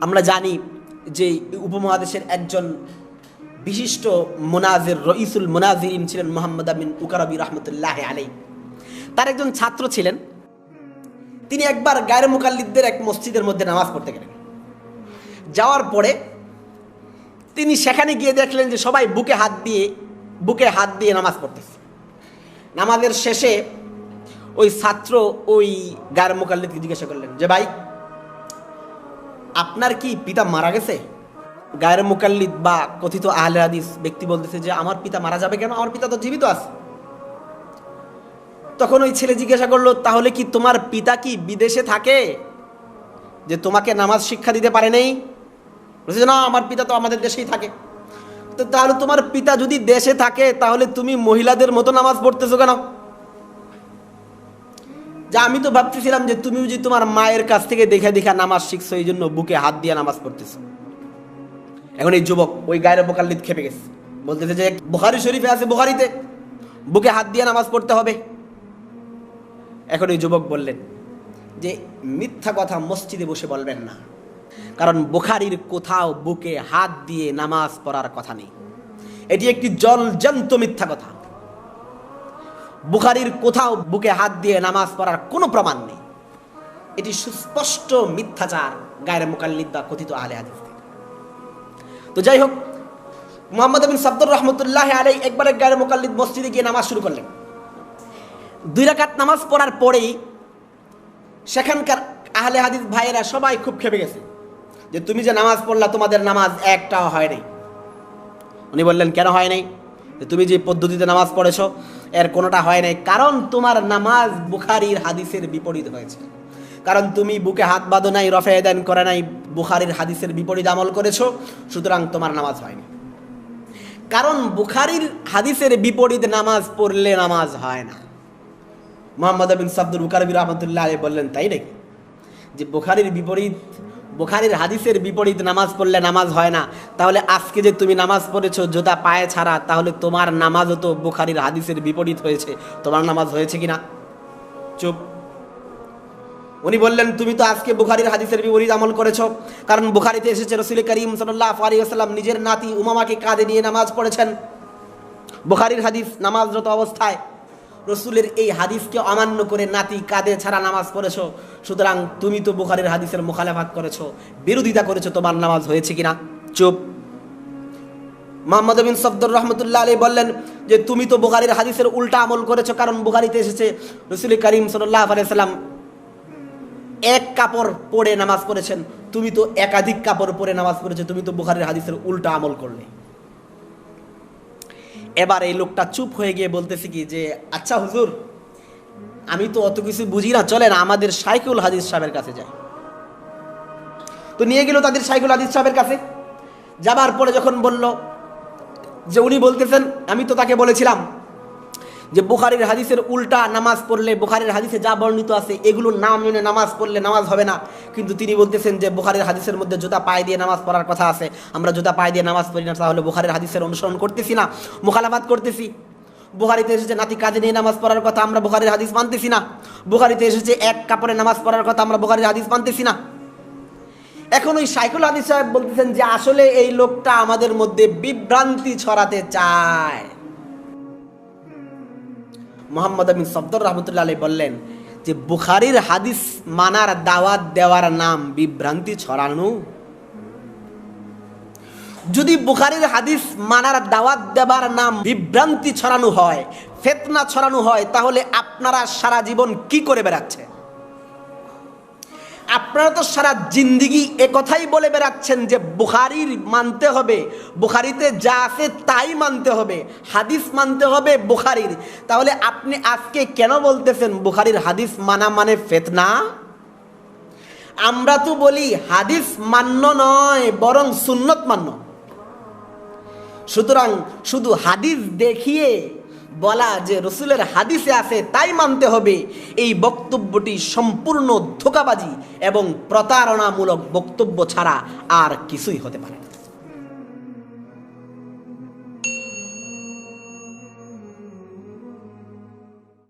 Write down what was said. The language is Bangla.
আমরা জানি যে উপমহাদেশের একজন বিশিষ্ট মোনাজের, রইসুল মোনাজিরিন ছিলেন মোহাম্মদ আমিন উকারবি রহমতুল্লাহ আলাই তার একজন ছাত্র ছিলেন। তিনি একবার গায়ের মুকাল্লিদদের এক মসজিদের মধ্যে নামাজ পড়তে গেলেন। যাওয়ার পরে তিনি সেখানে গিয়ে দেখলেন যে সবাই বুকে হাত দিয়ে, বুকে হাত দিয়ে নামাজ পড়তেছে। নামাজের শেষে ওই ছাত্র ওই গায়ের মোকাল্লিদকে জিজ্ঞাসা করলেন যে, ভাই আপনার কি পিতা মারা গেছে? গায়ের মোকাল্লিদ বা কথিত আহলে হাদিস ব্যক্তি বলতেছে যে, আমার পিতা মারা যাবে কেন? আমার পিতা তো জীবিত আছে। তখন ওই ছেলে জিজ্ঞাসা করল, তাহলে কি তোমার পিতা কি বিদেশে থাকে? যে তোমাকে নামাজ শিক্ষা দিতে পারে নেই? বলছে, না, আমার পিতা তো আমাদের দেশেই থাকে। তো তাহলে তোমার পিতা যদি দেশে থাকে, তাহলে তুমি মহিলাদের মতো নামাজ পড়তেছো কেন? যা আমি তো ভাবতেছিলাম যে তুমি যে তোমার মায়ের কাছ থেকে দেখে দেখে নামাজ শিখছো, এই জন্য বুকে হাত দিয়ে নামাজ পড়তেছো। এখন এই যুবক ওই গায়ের বোকাল্লিদ খেপে গেছে। বলতেছে যে বুখারি শরীফে আছে, বুখারিতে। বুকে হাত দিয়ে নামাজ পড়তে হবে। এখন এই যুবক বললেন যে মিথ্যা কথা মসজিদে বসে বলবেন না। কারণ বুখারির কোথাও বুকে হাত দিয়ে নামাজ পড়ার কথা নেই। এটি একটি জলজন্ত মিথ্যা কথা। বুখারির কোথাও বুকে হাত দিয়ে নামাজ পড়ার কোনো প্রমাণ নেই। এটি সুস্পষ্ট মিথ্যাচার গায়ের মোকাল্লিদ বা কথিত আহলে হাদিসদের তো যাই হোক, মোহাম্মদ বিন সাব্দুর রহমতুল্লাহ আলাই একবারে গায়ের মোকাল্লিদ মসজিদে গিয়ে নামাজ শুরু করলেন। দুই রাকাত নামাজ পড়ার পরেই সেখানকার আহলে হাদিস ভাইয়েরা সবাই খুব খেপে গেছে যে, তুমি যে নামাজ পড়লা, তোমাদের নামাজ একটাও হয় নাই। উনি বললেন, কেন হয় নাই? তুমি যে পদ্ধতিতে নামাজ পড়েছো, এর কোনোটা হয় নাই। কারণ তোমার নামাজ বুখারির হাদিসের বিপরীত হয়েছে। কারণ তুমি বুকে হাত বাঁধো নাই, রফে দেন করে নাই, বুখারির হাদিসের বিপরীত আমল করেছ, সুতরাং তোমার নামাজ হয়নি। কারণ বুখারির হাদিসের বিপরীত নামাজ পড়লে নামাজ হয় না। মোহাম্মদ বিন সাব্দুল বুকারবি রহমতুল্লাহ আলী বললেন, তাই নাকি? যে বুখারির বিপরীত বুখারির হাদিসের বিপরীত নামাজ পড়লে নামাজ হয় না। তাহলে আজকে যে তুমি নামাজ পড়েছো জোতা পায়ে ছাড়া, তাহলে তোমার নামাজও তো বুখারির হাদিসের বিপরীত হয়েছে। তোমার নামাজ হয়েছে কি না চুপ। উনি বললেন, তুমি তো আজকে বুখারির হাদিসের বিপরীত আমল করেছ। কারণ বুখারিতে এসেছে রসুল করিম সাল্লাহ আলী নিজের নাতি উমামাকে কাঁধে নিয়ে নামাজ পড়েছেন। বুখারির হাদিস নামাজরত অবস্থায় রসুলের এই হাদিসকে অমান্য করে নাতি কাঁধে ছাড়া নামাজ পড়েছো। সুতরাং তুমি তো বুখারির হাদিসের মোখালেফাত করেছ, বিরোধিতা করেছ, তোমার নামাজ হয়েছে কিনা? চুপ। মোহাম্মদ বিন সফদর রহমতুল্লাহ আলী বললেন যে, তুমি তো বুখারির হাদিসের উল্টা আমল করেছ, কারণ বুখারিতে এসেছে, রসুল করিম সাল্লাহ আলাইসাল্লাম এক কাপড় পরে নামাজ পড়েছেন, তুমি তো একাধিক কাপড় পরে নামাজ পড়েছো, তুমি তো বুখারির হাদিসের উল্টা আমল করলে। এবার এই লোকটা চুপ হয়ে গিয়ে বলতেছে কি যে আচ্ছা হুজুর, আমি তো অত কিছু বুঝি না, চলেন আমাদের সাইকুল হাদিস সাহেবের কাছে যাই। তো নিয়ে গেল তাদের সাইকুল হাদিস সাহেবের কাছে। যাবার পরে যখন বলল যে, উনি বলতেছেন, আমি তো তাকে বলেছিলাম যে বুখারির হাদিসের উল্টা নামাজ পড়লে, বুখারির হাদিসে যা বর্ণিত আছে, এগুলো নাম মেনে নামাজ পড়লে নামাজ হবে না। কিন্তু তিনি বলতেছেন যে বুখারির হাদিসের মধ্যে জুতা পায়ে দিয়ে নামাজ পড়ার কথা আছে। আমরা জুতা পায়ে দিয়ে নামাজ পড়ি না, তাহলে বুখারির হাদিসের অনুসরণ করতেছি না মুখালাবাদ করতেছি। বুখারিতে এসেছে নাতি কাজে নিয়ে নামাজ পড়ার কথা আমরা বুখারির হাদিস মানতেছি না। বুখারিতে এসেছে এক কাপড়ে নামাজ পড়ার কথা আমরা বুখারির হাদিস মানতেছি না। এখন ওই সাইকুল হাদিস সাহেব বলতেছেন যে আসলে এই লোকটা আমাদের মধ্যে বিভ্রান্তি ছড়াতে চায়। মোহাম্মদ আমিন সফদর রহমতুল্লাহ আলী বললেন যে বুখারির হাদিস মানার দাওয়াত দেওয়ার নাম বিভ্রান্তি ছড়ানো। যদি বুখারির হাদিস মানার দাওয়াত দেবার নাম বিভ্রান্তি ছড়ানো হয়, ফেতনা ছড়ানো হয়, তাহলে আপনারা সারা জীবন কি করে বেড়াচ্ছে আপনারা তো সারা জিন্দিগি কথাই বলে বেড়াচ্ছেন যে বুখারির মানতে হবে, বুখারিতে যা আছে তাই মানতে হবে, হাদিস মানতে হবে বুখারির। তাহলে আপনি আজকে কেন বলতেছেন বুখারির হাদিস মানা মানে ফেতনা? আমরা তো বলি হাদিস মান্য নয়, বরং সুন্নত মান্য। সুতরাং শুধু হাদিস দেখিয়ে বলা যে রসুলের হাদিসে আছে, তাই মানতে হবে। এই বক্তব্যটি সম্পূর্ণ ধোকাবাজি এবং প্রতারণামূলক বক্তব্য ছাড়া আর কিছুই হতে পারে না।